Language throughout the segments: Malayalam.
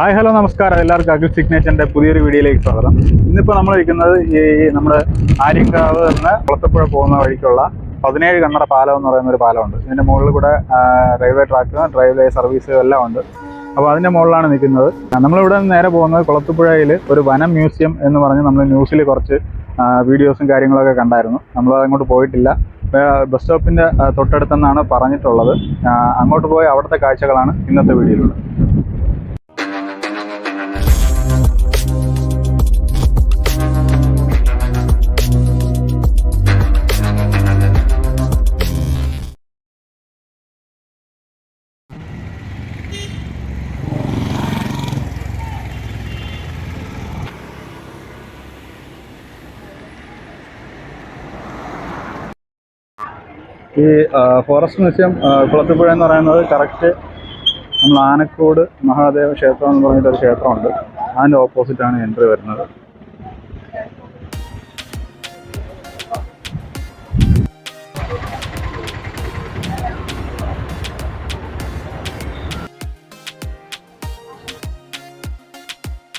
ഹായ് ഹലോ നമസ്കാരം. എല്ലാവർക്കും അഖിൽ സിഗ്നേച്ചറിന്റെ പുതിയൊരു വീഡിയോയിലേക്ക് സ്വാഗതം. ഇന്നിപ്പോൾ നമ്മൾ ഇരിക്കുന്നത് ഈ നമ്മുടെ ആര്യങ്കാവ് നിന്ന് കുളത്തപ്പുഴ പോകുന്ന വഴിക്കുള്ള പതിനേഴ് കണ്ണട പാലം എന്ന് പറയുന്ന ഒരു പാലമുണ്ട്. ഇതിന്റെ മുകളിൽ കൂടെ റെയിൽവേ ട്രാക്ക് റെയിൽവേ സർവീസ് എല്ലാം ഉണ്ട്. അപ്പോൾ അതിന്റെ മുകളിലാണ് നിൽക്കുന്നത്. നമ്മളിവിടെ നിന്ന് നേരെ പോകുന്നത് കുളത്തുപുഴയിൽ ഒരു വനം മ്യൂസിയം എന്ന് പറഞ്ഞ് നമ്മൾ ന്യൂസിൽ കുറച്ച് വീഡിയോസും കാര്യങ്ങളൊക്കെ കണ്ടായിരുന്നു. നമ്മൾ അങ്ങോട്ട് പോയിട്ടില്ല. ബസ് സ്റ്റോപ്പിന്റെ തൊട്ടടുത്തെന്നാണ് പറഞ്ഞിട്ടുള്ളത്. അങ്ങോട്ട് പോയി അവിടുത്തെ കാഴ്ചകളാണ് ഇന്നത്തെ വീഡിയോയിലുള്ളത്. ഈ ഫോറസ്റ്റ് മ്യൂസിയം കുളത്തിപ്പുഴ എന്ന് പറയുന്നത് കറക്റ്റ് നമ്മൾ ആനക്കോട് മഹാദേവ ക്ഷേത്രം എന്ന് പറഞ്ഞിട്ടൊരു ക്ഷേത്രമുണ്ട്. അതിന്റെ ഓപ്പോസിറ്റാണ് എൻട്രി വരുന്നത്.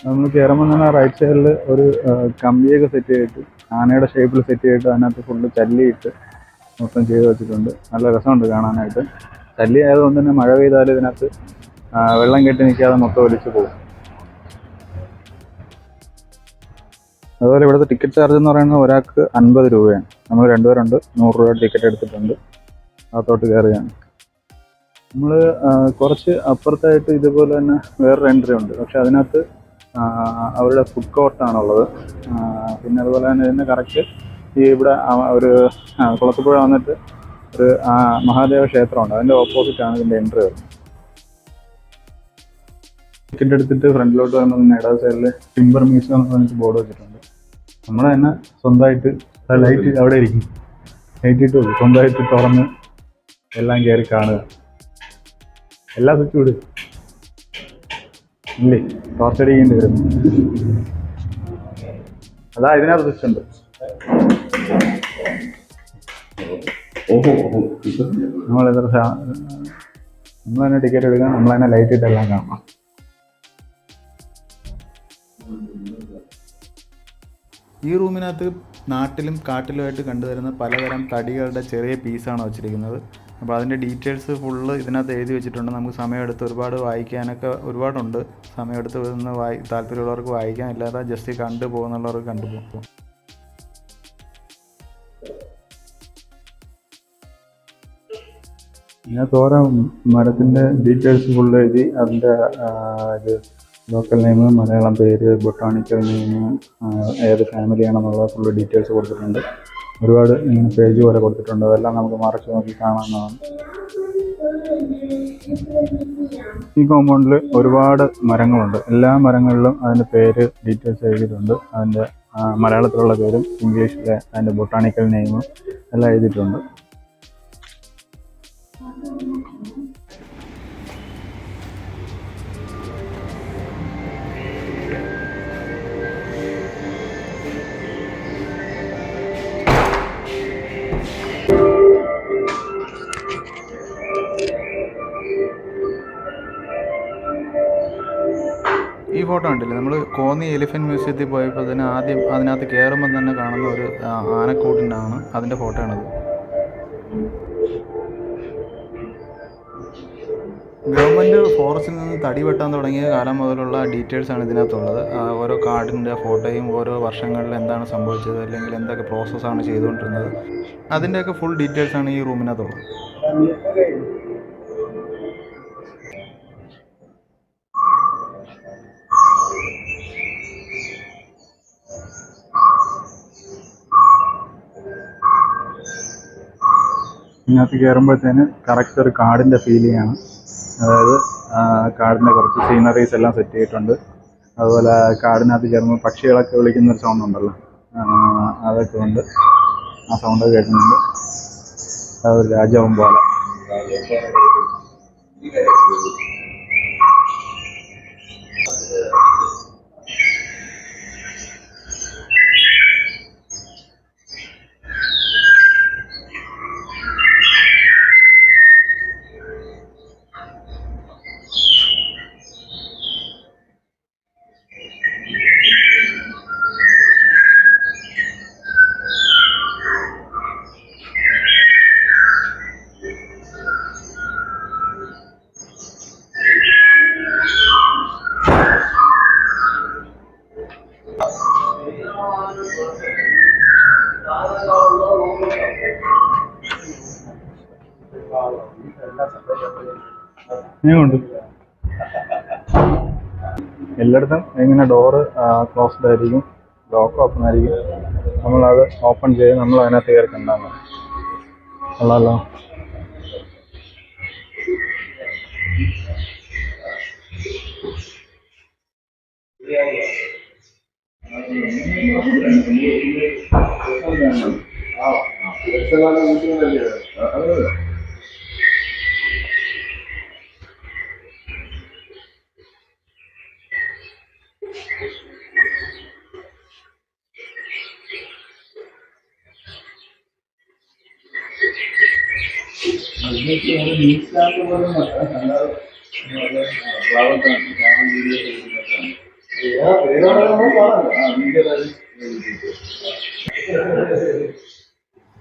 നമ്മൾ കയറുമ്പോൾ തന്നെ റൈറ്റ് സൈഡിൽ ഒരു കമ്പിയൊക്കെ സെറ്റ് ചെയ്തിട്ട് ആനയുടെ ഷേപ്പിൽ സെറ്റ് ചെയ്തിട്ട് അതിനകത്ത് ഫുള്ള് ചല്ലിയിട്ട് മൊത്തം ചെയ്ത് വെച്ചിട്ടുണ്ട്. നല്ല രസമുണ്ട് കാണാനായിട്ട്. ചല്ലി ആയതുകൊണ്ട് തന്നെ മഴ പെയ്താൽ ഇതിനകത്ത് വെള്ളം കെട്ടി നിൽക്കാതെ മൊത്തം ഒലിച്ചു പോകും. അതുപോലെ ഇവിടുത്തെ ടിക്കറ്റ് ചാർജ് എന്ന് പറയുന്നത് ഒരാൾക്ക് അൻപത് രൂപയാണ്. നമ്മൾ രണ്ടുപേരുണ്ട്. നൂറ് രൂപ ടിക്കറ്റ് എടുത്തിട്ടുണ്ട്. അകത്തോട്ട് കയറുകയാണ്. നമ്മൾ കുറച്ച് അപ്പുറത്തായിട്ട് ഇതുപോലെ തന്നെ വേറൊരു എൻട്രി ഉണ്ട്. പക്ഷെ അതിനകത്ത് അവരുടെ ഫുഡ് കോർട്ടാണുള്ളത് പിന്നെ അതുപോലെ തന്നെ ഇതിന്റെ കറക്റ്റ് ഈ ഇവിടെ ഒരു കുളത്തുപുഴ വന്നിട്ട് ഒരു മഹാദേവ ക്ഷേത്രമുണ്ട്. അതിന്റെ ഓപ്പോസിറ്റാണ് ഇതിന്റെ എൻട്രി വരുന്നത്. ടിക്കറ്റ് എടുത്തിട്ട് ഫ്രണ്ടിലോട്ട് നേടാ ഇടത് സൈഡിൽ ടിമ്പർ മ്യൂസിയം എന്ന് പറഞ്ഞിട്ട് ബോർഡ് വെച്ചിട്ടുണ്ട്. നമ്മൾ തന്നെ സ്വന്തമായിട്ട് ലൈറ്റ് അവിടെ ഇരിക്കും. ലൈറ്റ് ഇട്ട് പോകും സ്വന്തമായിട്ട് തുറന്ന് എല്ലാം കയറി കാണുക. എല്ലാ സ്വിച്ചും ഇടും. ഇല്ലേ? ടോർച്ചടിക്കേണ്ടി വരും. അതാ ഇതിനകത്ത് സ്വിച്ച് ഉണ്ട്. നമ്മൾ നമ്മൾ തന്നെ ടിക്കറ്റ് എടുക്കാം നമ്മൾ തന്നെ ലൈറ്റ് ഇട്ടെല്ലാം കാണാം ഈ റൂമിനകത്ത് നാട്ടിലും കാട്ടിലുമായിട്ട് കണ്ടുവരുന്ന പലതരം തടികളുടെ ചെറിയ പീസാണ് വെച്ചിരിക്കുന്നത്. അപ്പോൾ അതിന്റെ ഡീറ്റെയിൽസ് ഫുള്ള് ഇതിനകത്ത് എഴുതി വെച്ചിട്ടുണ്ട്. നമുക്ക് സമയമെടുത്ത് ഒരുപാട് വായിക്കാനൊക്കെ ഒരുപാടുണ്ട്. സമയമെടുത്ത് വരുന്ന വായി താല്പര്യമുള്ളവർക്ക് വായിക്കാം ഇല്ലാതെ ജസ്റ്റ് കണ്ടു പോകുന്നുള്ളവർക്ക് കണ്ടു പോകും തോറ മരത്തിന്റെ ഡീറ്റെയിൽസ് ഫുൾ എഴുതി അതിന്റെ ഇത് ലോക്കൽ നെയിം മലയാളം പേര് ബൊട്ടാണിക്കൽ നെയിം ഏത് ഫാമിലിയാണെന്നുള്ള ഫുൾ ഡീറ്റെയിൽസ് കൊടുത്തിട്ടുണ്ട്. ഒരുപാട് ഇങ്ങനെ പേജ് പോലെ കൊടുത്തിട്ടുണ്ട്. അതെല്ലാം നമുക്ക് മറച്ച് നോക്കി കാണാവുന്നതാണ്. ഈ കോമ്പൗണ്ടിൽ ഒരുപാട് മരങ്ങളുണ്ട്. എല്ലാ മരങ്ങളിലും അതിന്റെ പേര് ഡീറ്റെയിൽസ് എഴുതിയിട്ടുണ്ട്. അതിന്റെ മലയാളത്തിലുള്ള പേരും ഇംഗ്ലീഷിലെ അതിന്റെ ബൊട്ടാണിക്കൽ നെയിമും എല്ലാം എഴുതിയിട്ടുണ്ട്. ഈ ഫോട്ടോ കണ്ടില്ലേ? നമ്മൾ കോന്നി എലിഫന്റ് മ്യൂസിയത്തിൽ പോയപ്പോൾ തന്നെ ആദ്യം അതിനകത്ത് കയറുമ്പോൾ തന്നെ കാണുന്ന ഒരു ആ, ആനക്കൂട്ടിന്റെ ആണ് അതിന്റെ ഫോട്ടോ ആണത് ഗവൺമെന്റ് ഫോറസ്റ്റിൽ നിന്ന് തടി വെട്ടാൻ തുടങ്ങിയ കാലം മുതലുള്ള ഡീറ്റെയിൽസാണ് ഇതിനകത്തുള്ളത്. ഓരോ കാർഡിന്റെ ഫോട്ടോയും ഓരോ വർഷങ്ങളിൽ എന്താണ് സംഭവിച്ചത് അല്ലെങ്കിൽ എന്തൊക്കെ പ്രോസസ്സാണ് ചെയ്തുകൊണ്ടിരുന്നത്. അതിന്റെയൊക്കെ ഫുൾ ഡീറ്റെയിൽസാണ് ഈ റൂമിനകത്തുള്ളത്. ഇതിനകത്ത് കയറുമ്പോഴത്തേന് കറക്റ്റ് ഒരു കാടിന്റെ ഫീലിംഗ് ആണ്. അതായത് കാടിന്റെ കുറച്ച് സീനറീസ് എല്ലാം സെറ്റ് ചെയ്തിട്ടുണ്ട്. അതുപോലെ കാടിനകത്ത് ചേർന്ന് പക്ഷികളൊക്കെ വിളിക്കുന്ന ഒരു സൗണ്ട് ഉണ്ടല്ലോ. അതൊക്കെ ഉണ്ട്. ആ സൗണ്ട് കേൾക്കുന്നുണ്ട് അതൊരു രാജവും പോലെ. ഇനിയുണ്ട് എല്ലായിടത്തും ഇങ്ങനെ ഡോറ് ക്ലോസ്ഡ് ആയിരിക്കും ലോക്ക് ഓപ്പൺ ആയിരിക്കും നമ്മളത് ഓപ്പൺ ചെയ്ത് നമ്മൾ അതിനകത്ത് കയറി കണ്ടാൽ മതി കൊള്ളാമല്ലോ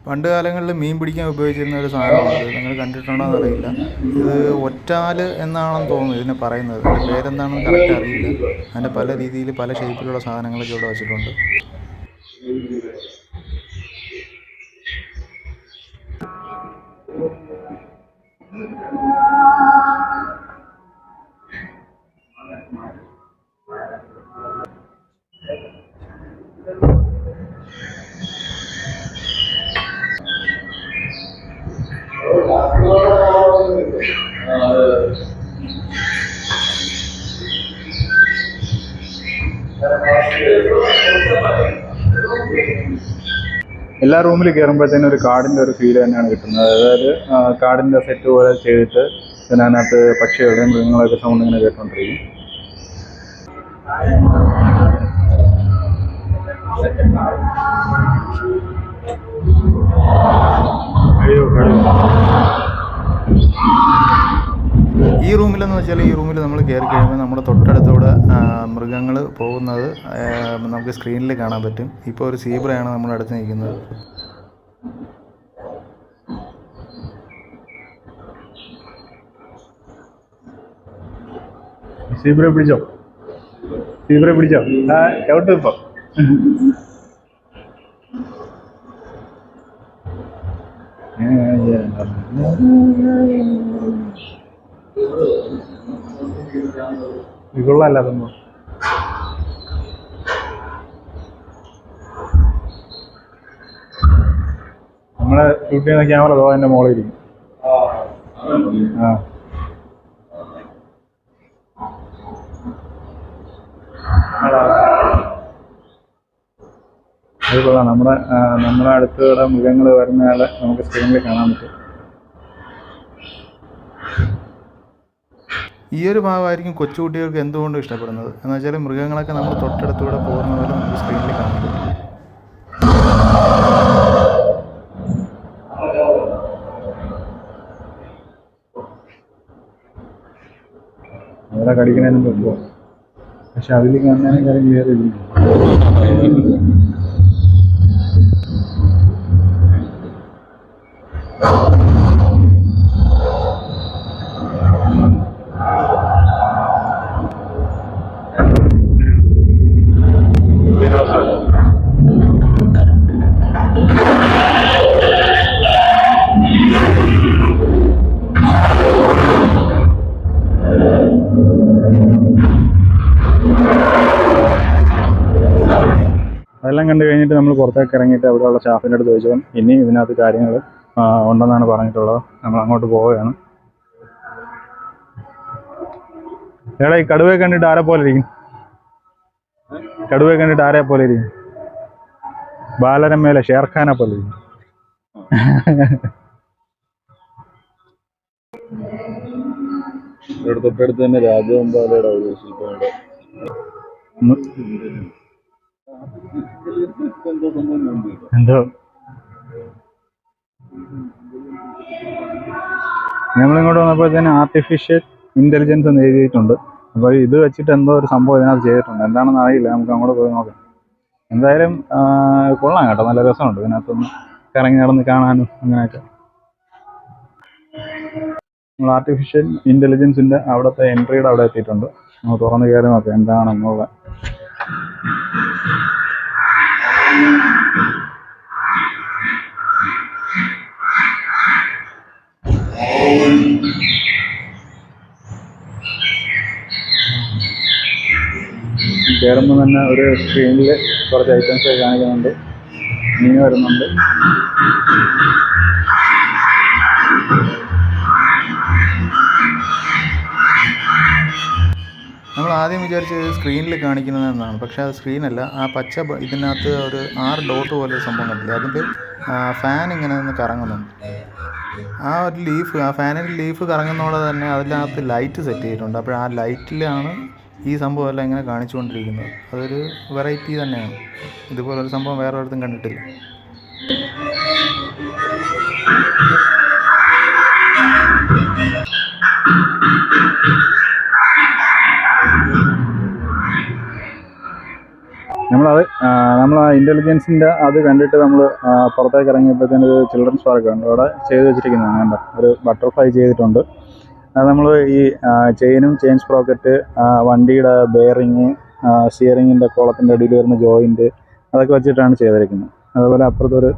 പണ്ട് കാലങ്ങളിൽ മീൻ പിടിക്കാൻ ഉപയോഗിച്ചിരുന്ന ഒരു സാധനമാണ്. നിങ്ങൾ കണ്ടിട്ടുണ്ടോ എന്നറിയില്ല ഇത് ഒറ്റാൽ എന്നാണെന്ന് തോന്നുന്നു ഇതിനെ പറയുന്നത്. അതിന്റെ പേരെന്താണെന്ന് കറക്റ്റ് അറിയില്ല. അതിന്റെ പല രീതിയിൽ പല ഷേപ്പിലുള്ള സാധനങ്ങളൊക്കെ ഇവിടെ വെച്ചിട്ടുണ്ട്. 你的 എല്ലാ റൂമിൽ കയറുമ്പോഴത്തേനും ഒരു കാടിന്റെ ഒരു ഫീൽ തന്നെയാണ് കിട്ടുന്നത് അതായത് കാടിന്റെ സെറ്റ് പോലെ ചെയ്തിട്ട് പിന്നെ അതിനകത്ത് പക്ഷികളുടെയും മൃഗങ്ങളൊക്കെ സൗണ്ട് ഇങ്ങനെ കേട്ടോണ്ടിരിക്കും അയ്യോ. ഈ റൂമിലെന്ന് വെച്ചാൽ ഈ റൂമിൽ നമ്മൾ കയറി കഴിയുമ്പോൾ നമ്മുടെ തൊട്ടടുത്തൂടെ മൃഗങ്ങൾ പോകുന്നത് നമുക്ക് സ്ക്രീനിൽ കാണാൻ പറ്റും. ഇപ്പോൾ ഒരു സീബ്രയാണ് നമ്മുടെ അടുത്ത് നിൽക്കുന്നത്. സീബ്ര പിടിച്ചോ? സീബ്ര പിടിച്ചോ? ആ ചവിട്ട് ഇപ്പൊ? ഇതുള്ളല്ല അതൊന്നും നമ്മളെ ഷൂട്ട് ചെയ്യുന്ന ക്യാമറ അതോ അതിന്റെ മോളിൽ ഇരിക്കും ആ. അത് കൊള്ളാം നമ്മുടെ നമ്മുടെ അടുത്തുകൂടെ മൃഗങ്ങൾ വരുന്നയാളെ നമുക്ക് സ്ക്രീനിൽ കാണാൻ പറ്റും. ഈ ഒരു ഭാഗമായിരിക്കും കൊച്ചുകുട്ടികൾക്ക് എന്തുകൊണ്ടും ഇഷ്ടപ്പെടുന്നത്? എന്ന് വെച്ചാൽ മൃഗങ്ങളൊക്കെ നമ്മൾ തൊട്ടടുത്തൂടെ പോകുന്ന പോലെ നമുക്ക് സ്ക്രീനിൽ കാണാൻ പറ്റും. പക്ഷെ അതിൽ കാണാനും കാര്യം വേറെ ഇല്ല കണ്ടു കഴിഞ്ഞിട്ട് നമ്മൾ പുറത്തേക്ക് ഇറങ്ങിയിട്ട് അവിടെയുള്ള സ്റ്റാഫിന്റെ അടുത്ത് ചോദിച്ചപ്പോൾ ഇനി ഇതിനകത്ത് കാര്യങ്ങൾ ഉണ്ടെന്നാണ് പറഞ്ഞിട്ടുള്ളത്. നമ്മൾ അങ്ങോട്ട് പോവുകയാണ്. എടാ ഈ കടുവയെ കണ്ടിട്ട് ആരെ പോലെ ഇരിക്കും? കടുവയെ കണ്ടിട്ട് ആരെ പോലെ ഇരിക്കും? ബാലരമേലെ ഷേർഖാനെ പോലെ ഇരിക്കും. തൊട്ടടുത്ത് തന്നെ രാജവെമ്പാലയുടെ ഒരു ശില്പമുണ്ട്. എന്തോ? നമ്മളിങ്ങോട്ട് വന്നപ്പോഴത്തേന് ആർട്ടിഫിഷ്യൽ ഇന്റലിജൻസ് എന്ന് എഴുതിയിട്ടുണ്ട്. അപ്പോൾ ഇത് വെച്ചിട്ട് എന്തോ ഒരു സംഭവം ഇതിനകത്ത് ചെയ്തിട്ടുണ്ട്. എന്താണെന്ന് അറിയില്ല. നമുക്ക് അങ്ങോട്ട് പോയി നോക്കാം. എന്തായാലും കൊള്ളാം കേട്ടോ. നല്ല രസമുണ്ട് ഇതിനകത്തൊന്ന് കറങ്ങി നടന്ന് കാണാനും അങ്ങനെയൊക്കെ. നമ്മൾ ആർട്ടിഫിഷ്യൽ ഇന്റലിജൻസിന്റെ അവിടുത്തെ എൻട്രിയുടെ അവിടെ എത്തിയിട്ടുണ്ട്. നമ്മൾ തുറന്ന് കയറി നോക്കാം. എന്താണെന്നുള്ള കയറുമ്പോൾ തന്നെ ഒരു സ്ക്രീനിൽ കുറച്ച് ഐറ്റംസ് കാണിക്കുന്നുണ്ട്. മീൻ വരുന്നുണ്ട്. നമ്മൾ ആദ്യം വിചാരിച്ചത് സ്ക്രീനിൽ കാണിക്കുന്നത് എന്നാണ്. പക്ഷേ അത് സ്ക്രീനല്ല ആ പച്ച ഇതിനകത്ത് ഒരു ആറ് ഡോട്ട് പോലെ ഒരു സംഭവം കണ്ടില്ലേ? അതിന്റെ ഫാൻ ഇങ്ങനെ നിന്ന് കറങ്ങുന്നുണ്ട്. ആ ഒരു ലീഫ് ആ ഫാനിന്റെ ലീഫ് കറങ്ങുന്നതോടെ തന്നെ അതിനകത്ത് ലൈറ്റ് സെറ്റ് ചെയ്തിട്ടുണ്ട്. അപ്പോൾ ആ ലൈറ്റിലാണ് ഈ സംഭവം എല്ലാം ഇങ്ങനെ കാണിച്ചുകൊണ്ടിരിക്കുന്നത്. അതൊരു വെറൈറ്റി തന്നെയാണ്. ഇതുപോലൊരു സംഭവം വേറെ ഒരിടത്തും കണ്ടിട്ടില്ല. നമ്മളത് നമ്മൾ ആ ഇന്റലിജൻസിന്റെ അത് കണ്ടിട്ട് നമ്മൾ പുറത്തേക്ക് ഇറങ്ങിയപ്പോഴത്തേന് ഒരു ചിൽഡ്രൻസ് പാർക്ക് ഉണ്ട് അവിടെ ചെയ്ത് വെച്ചിരിക്കുന്നതാണ് കണ്ടോ? ഒരു ബട്ടർഫ്ലൈ ചെയ്തിട്ടുണ്ട്. അത് നമ്മൾ ഈ ചെയിനും ചെയിൻ സ്പ്രോക്കറ്റ് വണ്ടിയുടെ ബെയറിങ് സ്റ്റിയറിങ്ങിന്റെ കോളത്തിന്റെ അടിയിൽ വരുന്ന ജോയിന്റ് അതൊക്കെ വെച്ചിട്ടാണ് ചെയ്തിരിക്കുന്നത്. അതുപോലെ അപ്പുറത്തൊരു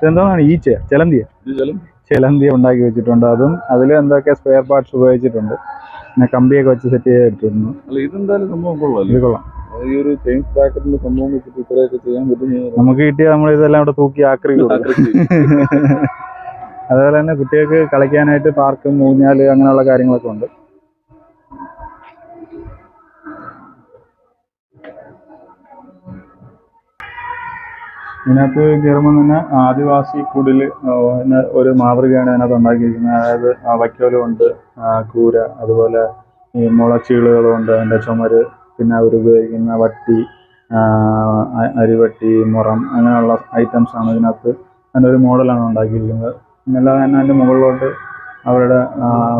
ഇതെന്താണ് ഈ ചിലന്തിയ? ഇത് ചില ചിലന്തി ഉണ്ടാക്കി വെച്ചിട്ടുണ്ട്. അതും അതിൽ എന്തൊക്കെ സ്പെയർ പാർട്സ് ഉപയോഗിച്ചിട്ടുണ്ട്. പിന്നെ കമ്പിയൊക്കെ വെച്ച് സെറ്റ് കൊള്ളാം ഇത് കൊള്ളാം. ഈ ഒരു ചെയിൻ ബ്രാക്കറ്റിന്റെ സംഭവം വെച്ചിട്ട് ഇത്രയൊക്കെ ചെയ്യാൻ പറ്റും നമുക്ക് കിട്ടിയ നമ്മൾ ഇതെല്ലാം ഇവിടെ തൂക്കി ആക്രി അതുപോലെ തന്നെ കുട്ടികൾക്ക് കളിക്കാനായിട്ട് പാർക്ക് മൂഞ്ഞാൽ അങ്ങനെയുള്ള കാര്യങ്ങളൊക്കെ ഉണ്ട്. ഇതിനകത്ത് കയറുമ്പോൾ തന്നെ ആദിവാസി കുടിൽ ഒരു മാതൃകയാണ് അതിനകത്ത് ഉണ്ടാക്കിയിരിക്കുന്നത്. അതായത് വയ്ക്കോലുണ്ട് കൂര അതുപോലെ ഈ മുളച്ചീളുകളുണ്ട് അതിന്റെ ചുമര് പിന്നെ അവർ ഉപയോഗിക്കുന്ന വട്ടി അരിവട്ടി മുറം അങ്ങനെയുള്ള ഐറ്റംസ് ആണ് ഇതിനകത്ത്. അതിന്റെ ഒരു മോഡലാണ് ഉണ്ടാക്കിയിരിക്കുന്നത്. പിന്നല്ലാതെ തന്നെ അതിന്റെ മുകളിലോട്ട് അവരുടെ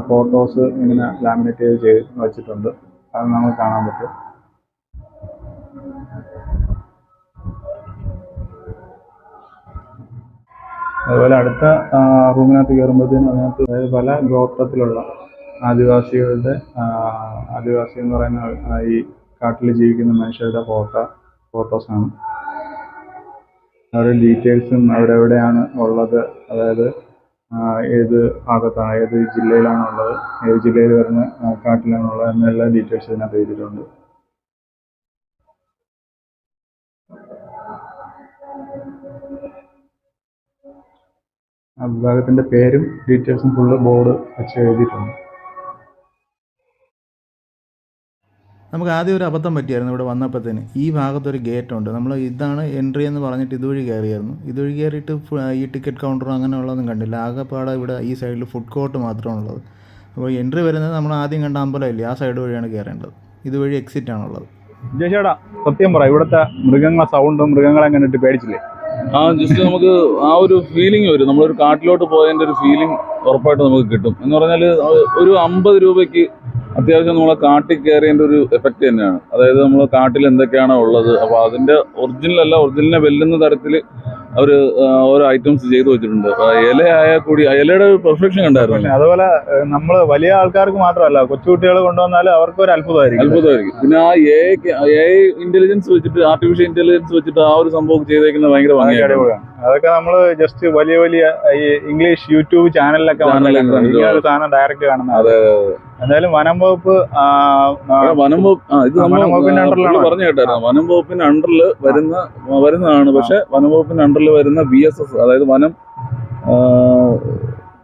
ഫോട്ടോസ് ഇങ്ങനെ ലാമിനേറ്റ് ചെയ്ത് ചെയ്ത് വെച്ചിട്ടുണ്ട്. അത് നമുക്ക് കാണാൻ പറ്റും. അതുപോലെ അടുത്ത റൂമിനകത്ത് കയറുമ്പോഴത്തേനും അതിനകത്ത് അതായത് പല ഗോത്രത്തിലുള്ള ആദിവാസികളുടെ ആദിവാസി എന്ന് പറയുന്ന ഈ കാട്ടിൽ ജീവിക്കുന്ന മനുഷ്യരുടെ ഫോട്ടോ ഫോട്ടോസാണ് അവരുടെ ഡീറ്റെയിൽസും അവരെവിടെയാണ് ഉള്ളത്? അതായത് ഏത് ഭാഗത്താണ് ഏത് ജില്ലയിലാണ് ഉള്ളത്? ഏത് ജില്ലയിൽ വരുന്ന കാട്ടിലാണുള്ളത് എന്നെല്ലാ ഡീറ്റെയിൽസ് ഇതിനകത്ത് എഴുതിയിട്ടുണ്ട്. വിഭാഗത്തിന്റെ പേരും ഡീറ്റെയിൽസും ഫുള്ള് ബോർഡ് വെച്ച് എഴുതിയിട്ടുണ്ട്. നമുക്ക് ആദ്യം ഒരു അബദ്ധം പറ്റിയായിരുന്നു ഇവിടെ വന്നപ്പോഴത്തേന്. ഈ ഭാഗത്തൊരു ഗേറ്റ് ഉണ്ട് നമ്മൾ ഇതാണ് എൻട്രി എന്ന് പറഞ്ഞിട്ട് ഇതുവഴി കയറിയായിരുന്നു. ഇതുവഴി കയറിയിട്ട് ഈ ടിക്കറ്റ് കൗണ്ടറും അങ്ങനെയുള്ളതൊന്നും കണ്ടില്ല. ആകെപ്പാടെ ഇവിടെ ഈ സൈഡിൽ ഫുഡ് കോർട്ട് മാത്രമാണ് ഉള്ളത്. അപ്പോൾ എൻട്രി വരുന്നത് നമ്മൾ ആദ്യം കണ്ട അമ്പലമില്ലേ ആ സൈഡ് വഴിയാണ് കയറേണ്ടത്. ഇതുവഴി എക്സിറ്റ് ആണുള്ളത് ജയശേടാ സത്യം പറ ഇവിടുത്തെ മൃഗങ്ങളെ സൗണ്ടും മൃഗങ്ങളെ കണ്ടിട്ട് പേടിച്ചില്ലേ? ആ ജസ്റ്റ് നമുക്ക് ആ ഒരു ഫീലിംഗ് വരും. നമ്മളൊരു കാട്ടിലോട്ട് പോയതിന്റെ ഒരു ഫീലിംഗ് ഉറപ്പായിട്ട് നമുക്ക് കിട്ടും. എന്ന് പറഞ്ഞാൽ ഒരു അമ്പത് രൂപയ്ക്ക് അത്യാവശ്യം നമ്മളെ കാട്ടിൽ കയറിയതിന്റെ ഒരു എഫക്റ്റ് തന്നെയാണ്. അതായത് നമ്മൾ കാട്ടിൽ എന്തൊക്കെയാണോ ഉള്ളത്. അപ്പോൾ അതിന്റെ ഒറിജിനൽ അല്ല ഒറിജിനലിനെ വെല്ലുന്ന തരത്തിൽ അവർ ഓരോ ഐറ്റംസ് ചെയ്തു വെച്ചിട്ടുണ്ട്. ഇല ആയാൽ കൂടി ഇലയുടെ പെർഫെക്ഷൻ കണ്ടായിരുന്നു. അതുപോലെ നമ്മൾ വലിയ ആൾക്കാർക്ക് മാത്രമല്ല കൊച്ചുകുട്ടികൾ കൊണ്ടുവന്നാൽ അവർക്ക് ഒരു അത്ഭുതമായിരിക്കും. അത്ഭുതമായിരിക്കും. പിന്നെ ആ എ എ ഇന്റലിജൻസ് വെച്ചിട്ട് ആർട്ടിഫിഷ്യൽ ഇന്റലിജൻസ് വെച്ചിട്ട് ആ ഒരു സംഭവം ചെയ്തേക്കുന്നത് ഭയങ്കര ഭംഗിയാണ് അതൊക്കെ നമ്മൾ ജസ്റ്റ് വലിയ വലിയ ഈ ഇംഗ്ലീഷ് യൂട്യൂബ് ചാനലിലൊക്കെ. സാധനം ഡയറക്റ്റ് കാണുന്നത്. അതെ, എന്തായാലും വനം വകുപ്പ് വനം വകുപ്പ് പറഞ്ഞു കേട്ടായിരുന്നു. വനം വകുപ്പിന്റെ അണ്ടറിൽ വരുന്ന വരുന്നതാണ്. പക്ഷെ വനം വകുപ്പിന്റെ അണ്ടറിൽ വരുന്ന ബി എസ് എസ് അതായത് വനം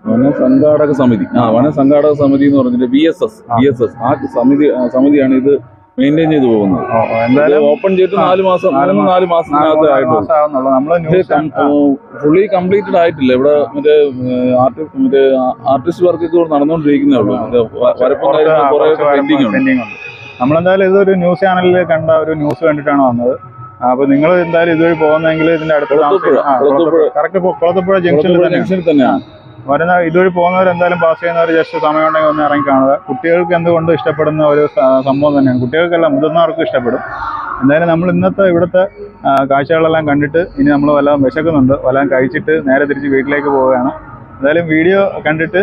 വനം സംഘാടക സമിതി. ആ വന സംഘാടക സമിതി എന്ന് പറഞ്ഞിട്ട് B S S B S S ആ സമിതി സമിതിയാണ് ഇത് മെയിന്റെയിൻ ചെയ്തു പോകുന്നത്. എന്തായാലും ഓപ്പൺ ചെയ്തിട്ട് നാല് മാസം നാല് മൂന്ന് നാല് മാസത്തിനകത്ത് ആയിട്ടുള്ളൂ. ഫുള്ളി കംപ്ലീറ്റഡ് ആയിട്ടില്ല. ഇവിടെ മറ്റേ ആർട്ടിസ്റ്റ് മറ്റേ ആർട്ടിസ്റ്റ് വർക്ക് ഒക്കെ നടന്നുകൊണ്ടിരിക്കുന്നേ ഉള്ളൂ. മറ്റേ വ- വരപ്പും കാര്യങ്ങളും കുറെ പെൻഡിങ് ഉണ്ട്. നമ്മളെന്തായാലും ഇതൊരു ന്യൂസ് ചാനലിൽ കണ്ട ഒരു ന്യൂസ് കണ്ടിട്ടാണ് വന്നത്. അപ്പൊ നിങ്ങൾ എന്തായാലും ഇതുവഴി പോകുന്നെങ്കിൽ ഇതിന്റെ അടുത്ത്. കറക്റ്റ് കുളത്തപ്പുഴ ജംഗ്ഷനിൽ ജംഗ്ഷനിൽ തന്നെയാണ്. വരുന്ന ഇതുവഴി പോകുന്നവർ എന്തായാലും പാസ് ചെയ്യുന്നവർ ജസ്റ്റ് സമയം ഉണ്ടെങ്കിൽ ഒന്ന് ഇറങ്ങി കാണുക. കുട്ടികൾക്ക് എന്തുകൊണ്ട് ഇഷ്ടപ്പെടുന്ന ഒരു സംഭവം തന്നെയാണ്. കുട്ടികൾക്കെല്ലാം മുതിർന്നവർക്കും ഇഷ്ടപ്പെടും. എന്തായാലും നമ്മൾ ഇന്നത്തെ ഇവിടുത്തെ കാഴ്ചകളെല്ലാം കണ്ടിട്ട് ഇനി നമ്മൾ വല്ലതും വിശക്കുന്നുണ്ട്. വല്ലതും കഴിച്ചിട്ട് നേരെ തിരിച്ച് വീട്ടിലേക്ക് പോവുകയാണ്. എന്തായാലും വീഡിയോ കണ്ടിട്ട്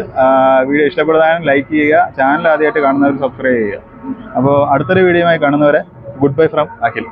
വീഡിയോ ഇഷ്ടപ്പെടുന്ന ലൈക്ക് ചെയ്യുക. ചാനൽ ആദ്യമായിട്ട് കാണുന്നവർ സബ്സ്ക്രൈബ് ചെയ്യുക. അപ്പോൾ അടുത്തൊരു വീഡിയോയുമായി കാണുന്നവരെ ഗുഡ് ബൈ ഫ്രം അഖിൽ.